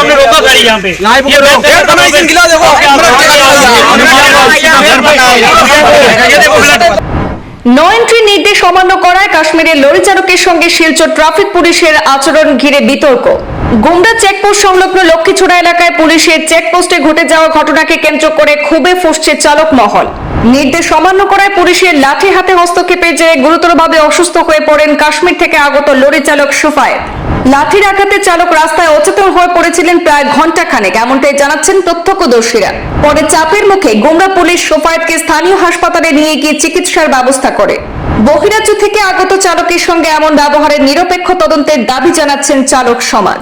तो हमने रोका गाड़ी यहाँ पे लाइव ये करो। बैठ- करो, इसी गिला देखो। ये देखो फ्लैट নো এন্ট্রি নির্দেশ অমান্য করায় কাশ্মীরের লরি চালকের সঙ্গে শিলচর ট্রাফিক পুলিশের আচরণ ঘিরে বিতর্ক গুমরা চেকপোস্ট সংলগ্ন লক্ষ্মীছড়া এলাকায় পুলিশের চেকপোস্টে ঘটে যাওয়া ঘটনাকে কেন্দ্র করে ক্ষোভে ফুসছে চালক মহল নির্দেশ অমান্য করায় পুলিশের লাঠি হাতে হস্তক্ষেপের জেরে গুরুতরভাবে অসুস্থ হয়ে পড়েন কাশ্মীর থেকে আগত লরি চালক সুফায়েত লাঠির আঘাতে চালক রাস্তায় অচেতন হয়ে পড়েছিলেন প্রায় ঘণ্টা খানেক এমনটাই জানাচ্ছেন প্রত্যক্ষদর্শীরা। পরে চাপের মুখে গোমরা পুলিশ সোফায়েতকে স্থানীয় হাসপাতালে নিয়ে গিয়ে চিকিৎসার ব্যবস্থা করে। বহিরাজ্য থেকে আগত চালকের সঙ্গে এমন ব্যবহারের নিরপেক্ষ তদন্তের দাবি জানাচ্ছেন চালক সমাজ।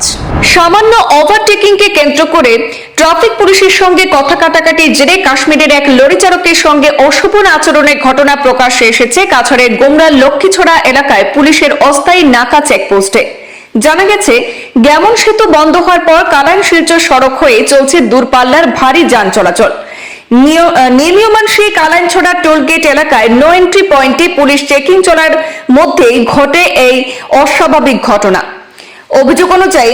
সামান্য ওভারটেকিংকে কেন্দ্র করে ট্রাফিক পুলিশের সঙ্গে কথা কাটাকাটির জেরে কাশ্মীরের এক লরি চালকের সঙ্গে অশোভন আচরণের ঘটনা প্রকাশ্যে এসেছে কাছাড়ের গোমরা লক্ষ্মীছড়া এলাকায় পুলিশের অস্থায়ী নাকা চেকপোস্টে জানা গেছে গ্যামন সেতু বন্ধ হওয়ার পর কালাইন শিলচর সড়ক হয়ে চলছে দূরপাল্লার ভারী যান চলাচল। নির্মীয়মান সেই কালাইনছড়া টোল গেট এলাকায় নো এন্ট্রি পয়েন্টে পুলিশ চেকিং চলার মধ্যেই ঘটে এই অস্বাভাবিক ঘটনা। অভিযোগ অনুযায়ী,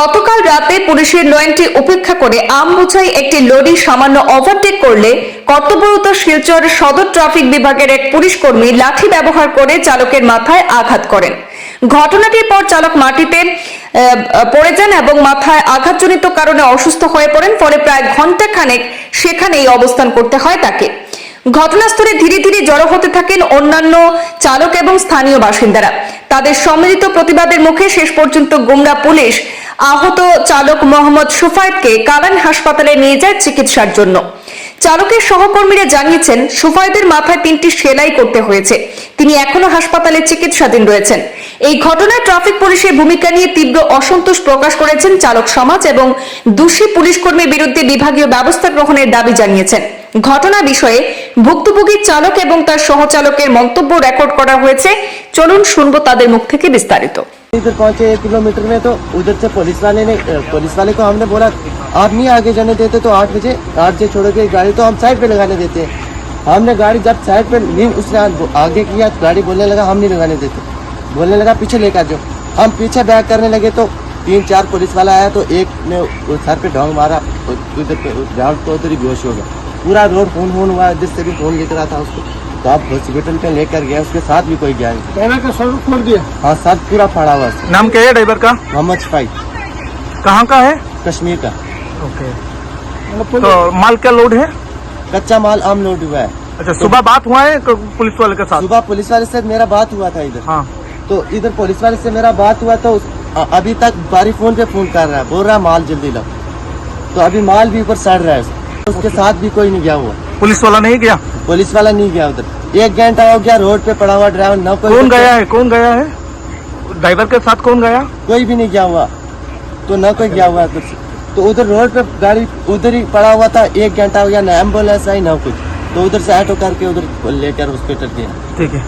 গতকাল রাতে পুলিশের নয়নটি উপেক্ষা করে আমবুচাই একটি লরি সামান্য ওভারটেক করলে কর্তব্যরত শিলচর সদর ট্রাফিক বিভাগের এক পুলিশ কর্মী লাঠি ব্যবহার করে চালকের মাথায় আঘাত করেন। ঘটনাটির পর চালক মাটিতে পড়ে যান এবং মাথায় আঘাতজনিত কারণে অসুস্থ হয়ে পড়েন, ফলে প্রায় ঘণ্টা খানেক সেখানেই অবস্থান করতে হয় তাকে। ঘটনাস্থলে ধীরে ধীরে জড়ো হতে থাকেন অন্যান্য চালক এবং স্থানীয় বাসিন্দারা। তাদের সম্মিলিত প্রতিবাদের মুখে শেষ পর্যন্ত গুমরা পুলিশ আহত চালক মোহাম্মদ সুফায়েতকে কালান হাসপাতালে নিয়ে যায় চিকিৎসার জন্য। চালকের সহকর্মীরা জানিয়েছেন, সুফায়েদের মাথায় তিনটি সেলাই করতে হয়েছে। তিনি এখনও হাসপাতালে চিকিৎসাধীন রয়েছেন। এই ঘটনায় ট্রাফিক পুলিশের ভূমিকা নিয়ে তীব্র অসন্তোষ প্রকাশ করেছেন চালক সমাজ এবং দোষী পুলিশ কর্মীর বিরুদ্ধে বিভাগীয় ব্যবস্থা গ্রহণের দাবি জানিয়েছেন ঘটনা বিষয়ে ভুক্তভোগী চালক এবং তার সহচালকের মন্তব্য রেকর্ড করা হয়েছে চলুন শুনবো তাদের मुख থেকে বিস্তারিত इधर पहुंचे एक किलोमीटर में तो उधर से पुलिस वाले ने अ, पुलिस वाले को हमने बोला आप नहीं आगे जाने देते तो आठ बजे आठ बजे छोड़ोगे गाड़ी तो हम साइड पे लगाने देते हैं हमने गाड़ी जब साइड पे नहीं उसने आ- आगे किया गाड़ी बोलने लगा हम नहीं लगाने देते बोलने लगा पीछे लेकर जाओ। हम पीछे बैक करने लगे तो तीन चार पुलिस वाला आया तो एक ने उस सर पे ढोंग मारा उधर पे ग्राउंड तो उधर ही बेहोश हो गया। पूरा रोड खून खून हुआ जिससे भी खून गिर रहा था उसको। तो आप हॉस्पिटल पे लेकर गए उसके साथ भी कोई गया का सर दिया? हाँ सर पूरा फाड़ा हुआ नाम क्या है ड्राइवर का? मोहम्मद शफाई। कहाँ का है? कश्मीर का। ओके। तो माल क्या लोड है? कच्चा माल आम लोड हुआ है। अच्छा सुबह बात हुआ है पुलिस वाले के साथ? सुबह पुलिस वाले से मेरा बात हुआ था इधर। हाँ। तो इधर पुलिस वाले से मेरा बात हुआ तो अभी तक बारी फ़ोन पे फ़ोन कर रहा है बोल रहा है माल जल्दी लो। तो अभी माल भी ऊपर सड़ रहा है उसके साथ भी कोई नहीं गया हुआ। पुलिस वाला नहीं गया? पुलिस वाला नहीं गया उधर। एक घंटा हो गया रोड पे पड़ा हुआ ड्राइवर न कोई कौन गया है? कौन गया है? ड्राइवर के साथ कौन गया? कोई भी नहीं गया हुआ। तो न कोई गया हुआ है कुछ तो उधर रोड पे गाड़ी उधर ही पड़ा हुआ था एक घंटा हो गया न एंबुलेंस आई न कुछ। तो उधर से ऑटो करके उधर लेकर हॉस्पिटल गया। ठीक है।